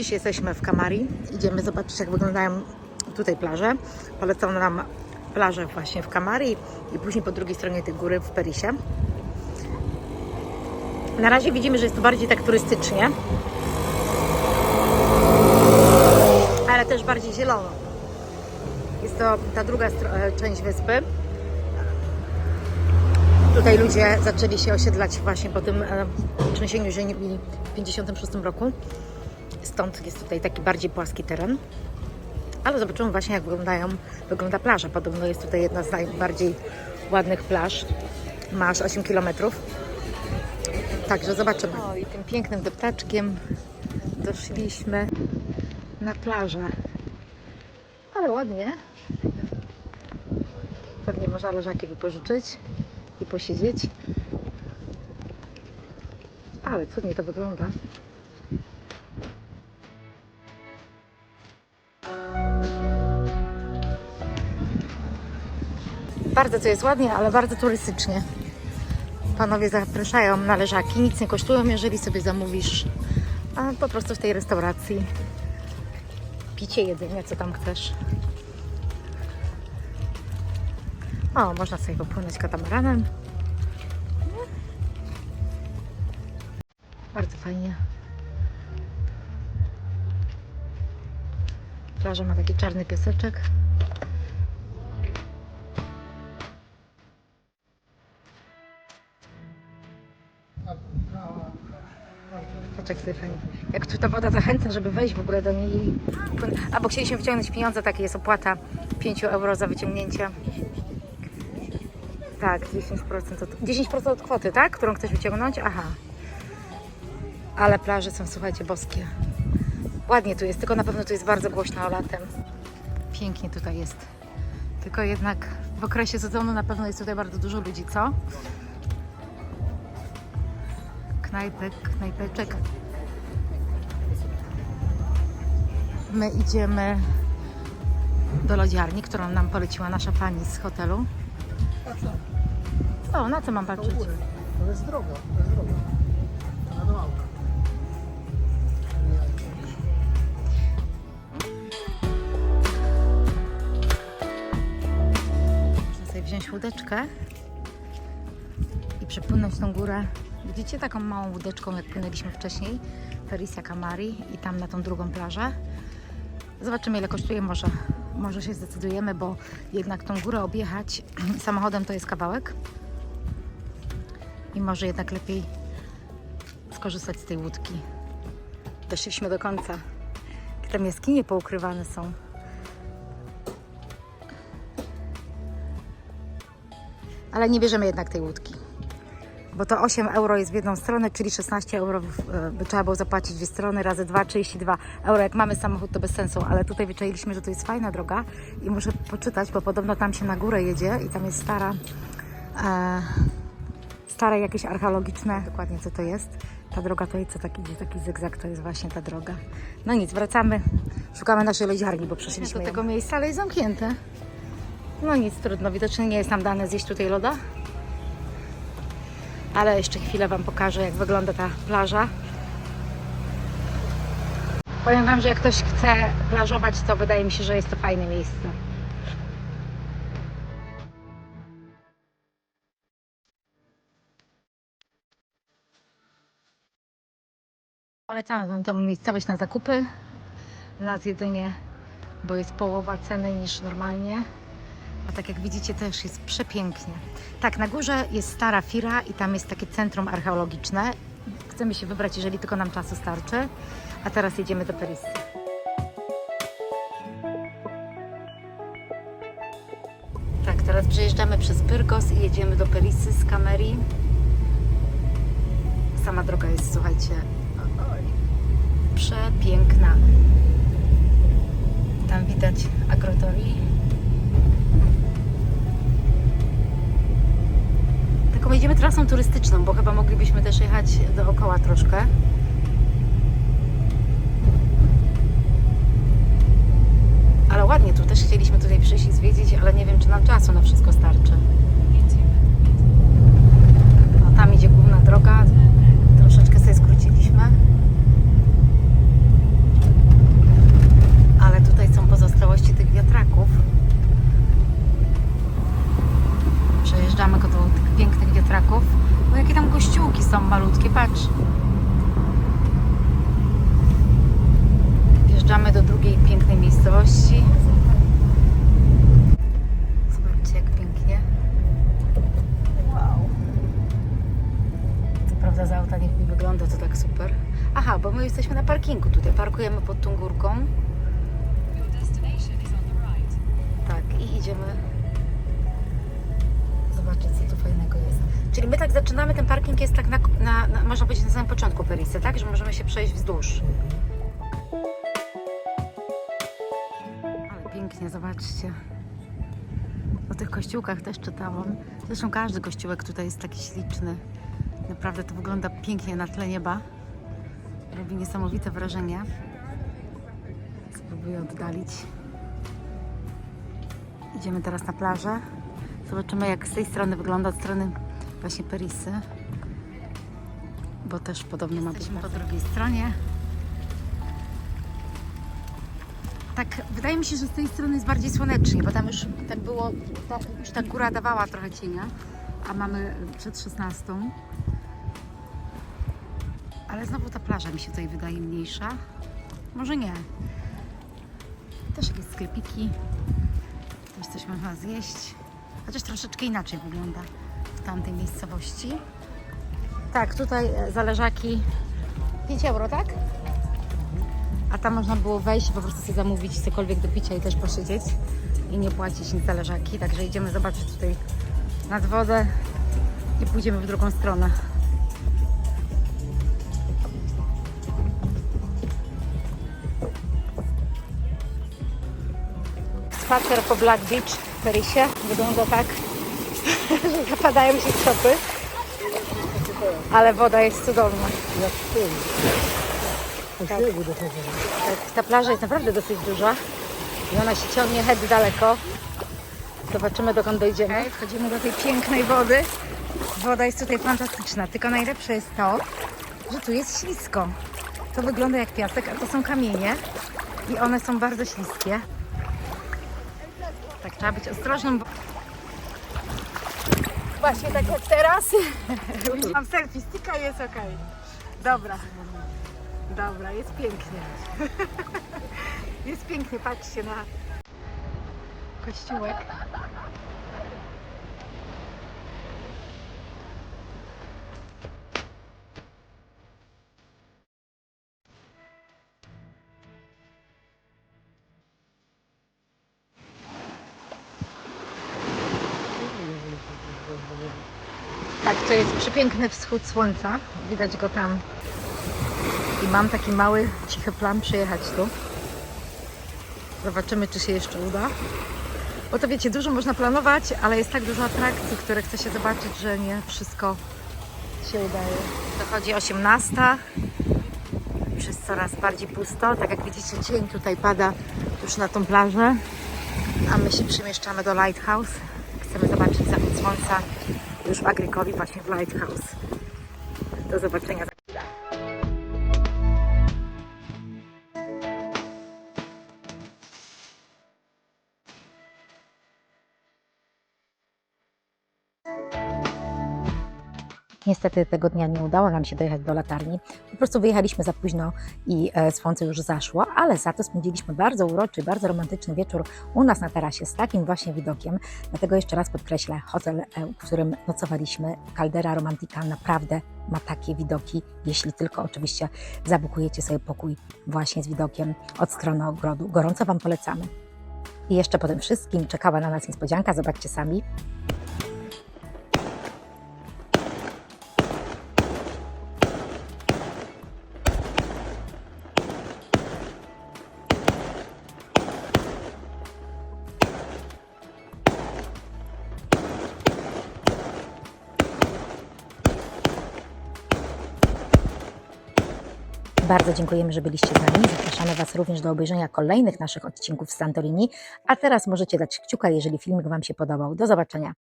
Dziś jesteśmy w Kamari. Idziemy zobaczyć, jak wyglądają tutaj plaże. Polecono nam plażę właśnie w Kamari i później po drugiej stronie tej góry w Perisie. Na razie widzimy, że jest to bardziej tak turystycznie, ale też bardziej zielono. Jest to ta druga e, część wyspy. Tutaj ludzie zaczęli się osiedlać właśnie po tym e, trzęsieniu ziemi w 1956 roku. Stąd jest tutaj taki bardziej płaski teren. Ale zobaczymy właśnie jak wyglądają, wygląda plaża. Podobno jest tutaj jedna z najbardziej ładnych plaż. Ma aż 8 km. Także zobaczymy. O i tym pięknym deptaczkiem doszliśmy na plażę. Ale ładnie. Pewnie można leżaki wypożyczyć i posiedzieć. Ale cudnie to wygląda. Bardzo to jest ładnie, ale bardzo turystycznie. Panowie zapraszają na leżaki, nic nie kosztują, jeżeli sobie zamówisz a po prostu w tej restauracji. Picie, jedzenie, co tam chcesz. O, można sobie popłynąć katamaranem. Bardzo fajnie. Plaża ma taki czarny pieseczek. Jak tu ta woda zachęca, żeby wejść w ogóle do niej Albo chcieliśmy wyciągnąć pieniądze, takie jest opłata 5 euro za wyciągnięcie. Tak, 10% od, 10% od kwoty, tak? Którą chcesz wyciągnąć? Aha. Ale plaże są, słuchajcie, boskie. Ładnie tu jest, tylko na pewno tu jest bardzo głośno latem. Pięknie tutaj jest. Tylko jednak w okresie sezonu na pewno jest tutaj bardzo dużo ludzi, co? Knajpek, knajpeczek. My idziemy do lodziarni, którą nam poleciła nasza pani z hotelu. O, na co mam patrzeć? To jest droga, to jest droga. Do auta. Można sobie wziąć łódeczkę i przepłynąć tą górę. Widzicie taką małą łódeczką, jak płynęliśmy wcześniej, Perisia Camari i tam na tą drugą plażę. Zobaczymy ile kosztuje, może, może się zdecydujemy, bo jednak tą górę objechać samochodem to jest kawałek. I może jednak lepiej skorzystać z tej łódki. Doszliśmy do końca. Tam jaskinie poukrywane są. ale nie bierzemy jednak tej łódki. Bo to 8 euro jest w jedną stronę, czyli 16 euro e, by trzeba było zapłacić dwie strony, razy 2, 32 euro. Jak mamy samochód, to bez sensu, ale tutaj wyczailiśmy, że to jest fajna droga i muszę poczytać, bo podobno tam się na górę jedzie i tam jest stara, e, stare jakieś archeologiczne, dokładnie co to jest. Ta droga tutaj, co tak idzie, taki zygzak, to jest właśnie ta droga. No nic, wracamy, szukamy naszej lodziarni, bo przeszliśmy do tego miejsca, ale jest zamknięte. No nic, trudno. Widocznie nie jest nam dane zjeść tutaj loda. Ale jeszcze chwilę Wam pokażę, jak wygląda ta plaża. Powiem Wam, że jak ktoś chce plażować, to wydaje mi się, że jest to fajne miejsce. Polecam Wam tą miejscowość na zakupy, na zjedzenie, bo jest połowa ceny niż normalnie. A tak jak widzicie, też jest przepięknie. Tak, na górze jest stara Fira i tam jest takie centrum archeologiczne. Chcemy się wybrać, jeżeli tylko nam czasu starczy. A teraz jedziemy do Perissy. Tak, teraz przejeżdżamy przez Pyrgos i jedziemy do Perissy z Kamerii. Sama droga jest, słuchajcie, przepiękna. Tam widać agrotorii. Trasą turystyczną, bo chyba moglibyśmy też jechać dookoła troszkę. Ale ładnie tu też chcieliśmy tutaj przyjść i zwiedzić, ale nie wiem, czy nam czasu na wszystko starczy. No tam idzie główna droga. Troszeczkę sobie skróciliśmy. wiatraków. Bo jakie tam kościółki są malutkie, patrz. Wjeżdżamy do drugiej pięknej miejscowości. Zobaczcie, jak pięknie. Wow. Co prawda z auta niech mi wygląda to tak super. Aha, bo my jesteśmy na parkingu tutaj. Parkujemy pod tą górką. Tak, i idziemy zobaczyć, co tu fajnego jest. Czyli my tak zaczynamy, ten parking jest tak na, na, na można powiedzieć na samym początku Perisy, tak? Że możemy się przejść wzdłuż. Ale pięknie, zobaczcie. O tych kościółkach też czytałam. Zresztą każdy kościółek tutaj jest taki śliczny. Naprawdę to wygląda pięknie na tle nieba. Robi niesamowite wrażenie. Spróbuję oddalić. Idziemy teraz na plażę. Zobaczymy, jak z tej strony wygląda, od strony właśnie Perisy. Bo też podobno ma być po drugiej stronie. Tak, wydaje mi się, że z tej strony jest bardziej słonecznie, bo tam już tak było, już ta góra dawała trochę cienia, a mamy przed 16. Ale znowu ta plaża mi się tutaj wydaje mniejsza. Może nie. Też jakieś sklepiki. Też coś można zjeść. Chociaż troszeczkę inaczej wygląda w tamtej miejscowości. Tak, tutaj e, zależaki 5 euro, tak? A tam można było wejść i po prostu sobie zamówić cokolwiek do picia i też posiedzieć i nie płacić nic za leżaki. Także idziemy zobaczyć tutaj nad wodę i pójdziemy w drugą stronę. Spacer po Black Beach w Parysie wygląda tak, że zapadają się stopy, ale woda jest cudowna. Jak w tym. Po śniegu dochodzą. Tak, ta plaża jest naprawdę dosyć duża i ona się ciągnie het daleko. Zobaczymy dokąd dojdziemy. Wchodzimy do tej pięknej wody. Woda jest tutaj fantastyczna, tylko najlepsze jest to, że tu jest ślisko. To wygląda jak piasek, a to są kamienie i one są bardzo śliskie. Trzeba być ostrożnym. Bo... Właśnie tak jak teraz. Mam selfie sticka i jest ok. Dobra. Dobra, jest pięknie. Jest pięknie, patrzcie na kościółek. Tak, to jest przepiękny wschód słońca. Widać go tam. I mam taki mały, cichy plan przyjechać tu. Zobaczymy, czy się jeszcze uda. Bo to wiecie, dużo można planować, ale jest tak dużo atrakcji, które chce się zobaczyć, że nie wszystko się udaje. Dochodzi 18. Już jest coraz bardziej pusto. Tak jak widzicie, cień tutaj pada już na tą plażę. A my się przemieszczamy do Lighthouse. Chcemy zobaczyć zachód słońca już Agrykowi, właśnie w Lighthouse. Do zobaczenia Niestety tego dnia nie udało nam się dojechać do latarni. Po prostu wyjechaliśmy za późno i e, słońce już zaszło, ale za to spędziliśmy bardzo uroczy, bardzo romantyczny wieczór u nas na tarasie z takim właśnie widokiem. Dlatego jeszcze raz podkreślę, hotel, e, w którym nocowaliśmy, Caldera Romantica, naprawdę ma takie widoki, jeśli tylko oczywiście zabukujecie sobie pokój właśnie z widokiem od strony ogrodu. Gorąco Wam polecamy. I jeszcze po tym wszystkim czekała na nas niespodzianka, zobaczcie sami. Bardzo dziękujemy, że byliście z nami. Zapraszamy Was również do obejrzenia kolejnych naszych odcinków z Santorini. A teraz możecie dać kciuka, jeżeli filmik Wam się podobał. Do zobaczenia.